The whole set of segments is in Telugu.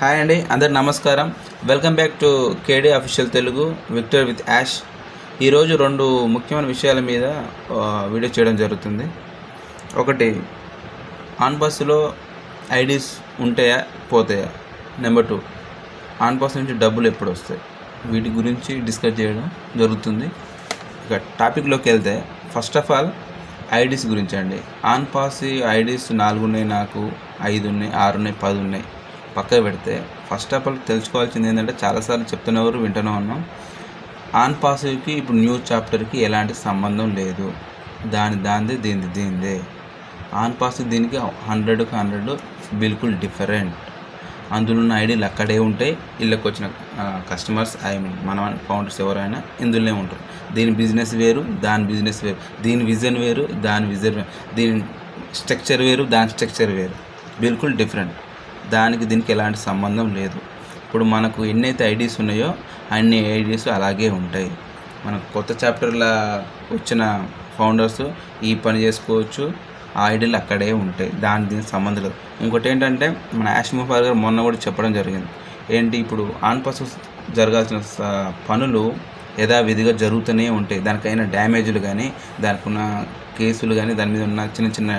హాయ్ అండి అందరు నమస్కారం. Welcome back to KD official Telugu Victor with Yash ఈరోజు రెండు ముఖ్యమైన విషయాల మీద వీడియో చేయడం జరుగుతుంది. ఒకటి ఆన్ బస్సులో ఐడీస్ ఉంటాయా పోతాయా? నెంబర్ టూ ఆన్ బస్ నుంచి డబ్బులు ఎప్పుడు వస్తాయి? వీటి గురించి డిస్కస్ చేయడం జరుగుతుంది. ఇక టాపిక్లోకి వెళ్తే ఫస్ట్ ఆఫ్ ఆల్ ఐడీస్ గురించి అండి. ఆన్ పాస్ ఐడీస్ నాలుగు ఉన్నాయి నాకు ఐదు ఉన్నాయి ఆరు ఉన్నాయి పది ఉన్నాయి పక్కకు పెడితే ఫస్ట్ ఆఫ్ ఆల్ తెలుసుకోవాల్సింది ఏంటంటే చాలాసార్లు చెప్తున్నవారు వింటూనే ఉన్నాం. ఆన్ పాస్కి ఇప్పుడు న్యూ చాప్టర్కి ఎలాంటి సంబంధం లేదు. దాని దాంది దీనిది దీనిదే. ఆన్ పాస్ దీనికి హండ్రెడ్కి హండ్రెడ్ బిల్కుల్ డిఫరెంట్ అందులో ఉన్న ఐడీలు అక్కడే ఉంటాయి. ఇళ్ళకి వచ్చిన కస్టమర్స్ ఐ మీన్ మన ఫౌండర్స్ ఎవరైనా ఇందులోనే ఉంటారు. దీని బిజినెస్ వేరు దాని బిజినెస్ వేరు. దీని విజన్ వేరు దాని విజన్ వేరు. దీని స్ట్రక్చర్ వేరు దాని స్ట్రక్చర్ వేరు. బిల్కుల్ డిఫరెంట్ దానికి దీనికి ఎలాంటి సంబంధం లేదు. ఇప్పుడు మనకు ఎన్నైతే ఐడీస్ ఉన్నాయో అన్ని ఐడీస్ అలాగే ఉంటాయి. మనకు కొత్త చాప్టర్లా వచ్చిన ఫౌండర్స్ ఈ పని చేసుకోవచ్చు. ఆ ఐడీలు అక్కడే ఉంటాయి. దాని దీనికి సంబంధం లేదు. ఇంకోటి ఏంటంటే మన యాష్మోఫార్ గారు మొన్న కూడా చెప్పడం జరిగింది. ఏంటి ఇప్పుడు ఆన్ పాస్ జరగాల్సిన పనులు యథావిధిగా జరుగుతూనే ఉంటాయి. దానికైన డ్యామేజ్లు కానీ దానికి ఉన్న కేసులు కానీ దాని మీద ఉన్న చిన్న చిన్న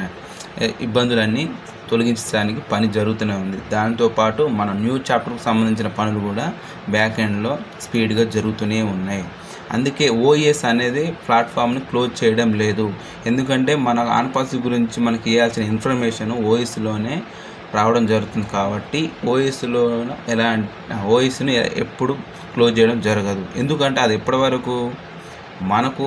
ఇబ్బందులన్నీ తొలగించడానికి పని జరుగుతూనే ఉంది. దాంతోపాటు మన న్యూ చాప్టర్కు సంబంధించిన పనులు కూడా బ్యాక్ ఎండ్లో స్పీడ్గా జరుగుతూనే ఉన్నాయి. అందుకే ఓఎస్ అనేది ప్లాట్ఫామ్ని క్లోజ్ చేయడం లేదు. ఎందుకంటే మన ఆన్పాస్ గురించి మనకి ఇవ్వాల్సిన ఇన్ఫర్మేషన్ ఓఎస్లోనే రావడం జరుగుతుంది కాబట్టి ఓఎస్లో ఎలా ఓఎస్ని ఎప్పుడు క్లోజ్ చేయడం జరగదు. ఎందుకంటే అది ఎప్పటి వరకు మనకు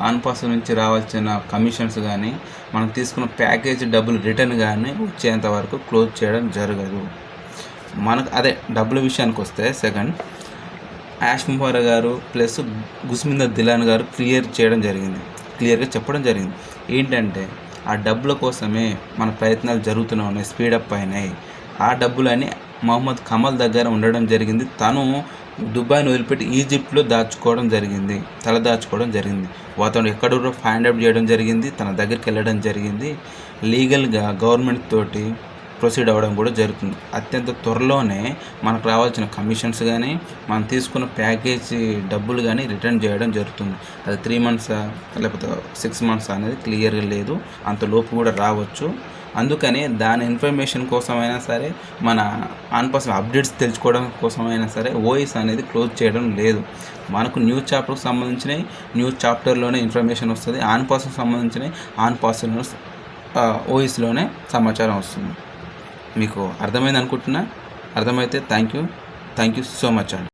ఆన్పాస్ నుంచి రావాల్సిన కమిషన్స్ కానీ మనం తీసుకున్న ప్యాకేజ్ డబ్బులు రిటర్న్ కానీ వచ్చేంత వరకు క్లోజ్ చేయడం జరగదు. మనకు అదే డబ్బుల విషయానికి వస్తే సెకండ్ యాష్ ముబారా గారు ప్లస్ గుస్మిందర్ దిలాన్ గారు క్లియర్ చేయడం జరిగింది. క్లియర్గా చెప్పడం జరిగింది. ఏంటంటే ఆ డబ్బుల కోసమే మన ప్రయత్నాలు జరుగుతూనే ఉన్నాయి స్పీడప్ అయినాయి. ఆ డబ్బులని మహమ్మద్ కమల్ దగ్గర ఉండడం జరిగింది. తను దుబాయ్ని వదిలిపెట్టి ఈజిప్ట్లో దాచుకోవడం జరిగింది. తల దాచుకోవడం జరిగింది. అతను ఎక్కడో ఫైండ్ అవుట్ చేయడం జరిగింది. తన దగ్గరికి వెళ్ళడం జరిగింది. లీగల్గా గవర్నమెంట్ తోటి ప్రొసీడ్ అవ్వడం కూడా జరుగుతుంది. అత్యంత త్వరలోనే మనకు రావాల్సిన కమిషన్స్ కానీ మనం తీసుకున్న ప్యాకేజ్ డబ్బులు కానీ రిటర్న్ చేయడం జరుగుతుంది. అది త్రీ మంత్సా లేకపోతే సిక్స్ మంత్స్ అనేది క్లియర్గా లేదు. అంత లోపు కూడా రావచ్చు. అందుకని దాని ఇన్ఫర్మేషన్ కోసమైనా సరే మన ఆన్పాస్ అప్డేట్స్ తెలుసుకోవడం కోసమైనా సరే ఓఎస్ అనేది క్లోజ్ చేయడం లేదు. మనకు న్యూస్ చాప్టర్కి సంబంధించినవి న్యూస్ చాప్టర్లోనే ఇన్ఫర్మేషన్ వస్తుంది. ఆన్ పర్సన్కి సంబంధించినవి ఆన్ పర్సన్ ఓఎస్లోనే సమాచారం వస్తుంది. మీకు అర్థమైంది అనుకుంటున్నా అర్థమైతే thank you thank you so much అండి